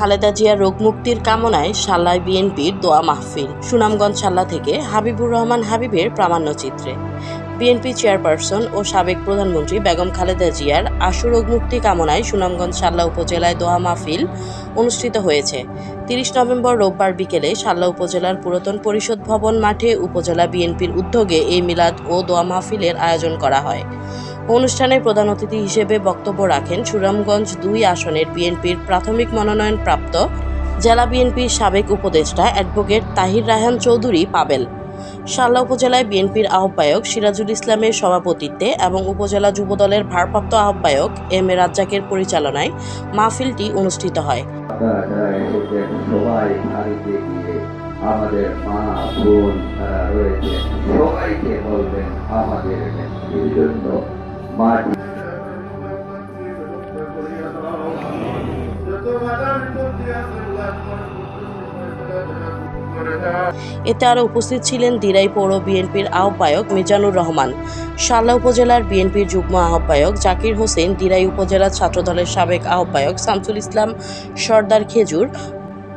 খালেদা জিয়ার রোগমুক্তির কামনায় সাল্লায় বিএনপির দোয়া মাহফিল, সুনামগঞ্জ সাল্লা থেকে হাবিবুর রহমান হাবিবের প্রামাণ্যচিত্রে বিএনপি চেয়ারপারসন ও সাবেক প্রধানমন্ত্রী বেগম খালেদা জিয়ার আশু রোগমুক্তি কামনায় সুনামগঞ্জ সাল্লা উপজেলায় দোয়া মাহফিল অনুষ্ঠিত হয়েছে। তিরিশ নভেম্বর রোববার বিকেলে সাল্লা উপজেলার পুরাতন পরিষদ ভবন মাঠে উপজেলা বিএনপির উদ্যোগে এই মিলাদ ও দোয়া মাহফিলের আয়োজন করা হয়। অনুষ্ঠানে প্রধান অতিথি হিসেবে বক্তব্য রাখেন সুনামগঞ্জ দুই আসনের বিএনপির প্রাথমিক মনোনয়ন প্রাপ্ত জেলা বিএনপির সাবেক উপদেষ্টা অ্যাডভোকেট তাহির রায়হান চৌধুরী পাবেল। শাল্লা উপজেলায় বিএনপির আহ্বায়ক সিরাজুল ইসলামের সভাপতিত্বে এবং উপজেলা যুবদলের ভারপ্রাপ্ত আহ্বায়ক এম এ রাজ্জাকের পরিচালনায় মাহফিলটি অনুষ্ঠিত হয়। আমাদের মা, বোন যারা রয়েছে। সবাইকে বলবেন, আমাদের জন্য এতে আরও উপস্থিত ছিলেন দিরাই পৌর বিএনপির আহ্বায়ক মিজানুর রহমান শাল্লা উপজেলার বিএনপির যুগ্ম আহ্বায়ক জাকির হোসেন, দিরাই উপজেলা ছাত্রদলের সাবেক আহ্বায়ক শামসুল ইসলাম, সর্দার খেজুর,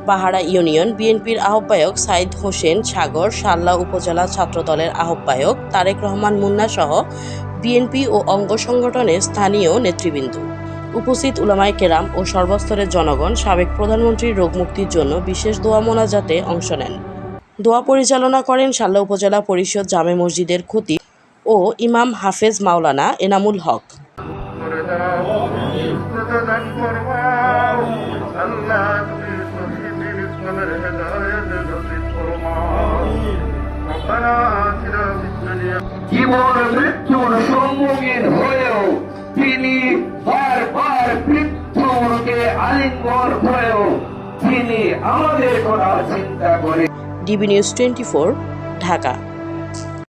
পাহাড়া ইউনিয়ন বিএনপির আহ্বায়ক সাইদ হোসেন, সাগর শাল্লা উপজেলা ছাত্রদলের আহ্বায়ক তারেক রহমান মুন্না সহ বিএনপি ও অঙ্গ সংগঠনের স্থানীয় নেতৃবৃন্দ। উপস্থিত উলামায়ে কেরাম ও সর্বস্তরের জনগণ, সাবেক প্রধানমন্ত্রীর রোগমুক্তির জন্য বিশেষ দোয়া মোনাজাতে অংশ নেন। দোয়া পরিচালনা করেন শাল্লা উপজেলা পরিষদ জামে মসজিদের খতিব ও ইমাম হাফেজ মাওলানা এনামুল হক। করে জীবন মৃত্যুর সম্মুখীন হয়েও তিনি বারবার মৃত্যুকে আলিঙ্গন হয়েও তিনি আমাদের কথা চিন্তা করে। DB news twenty Dhaka.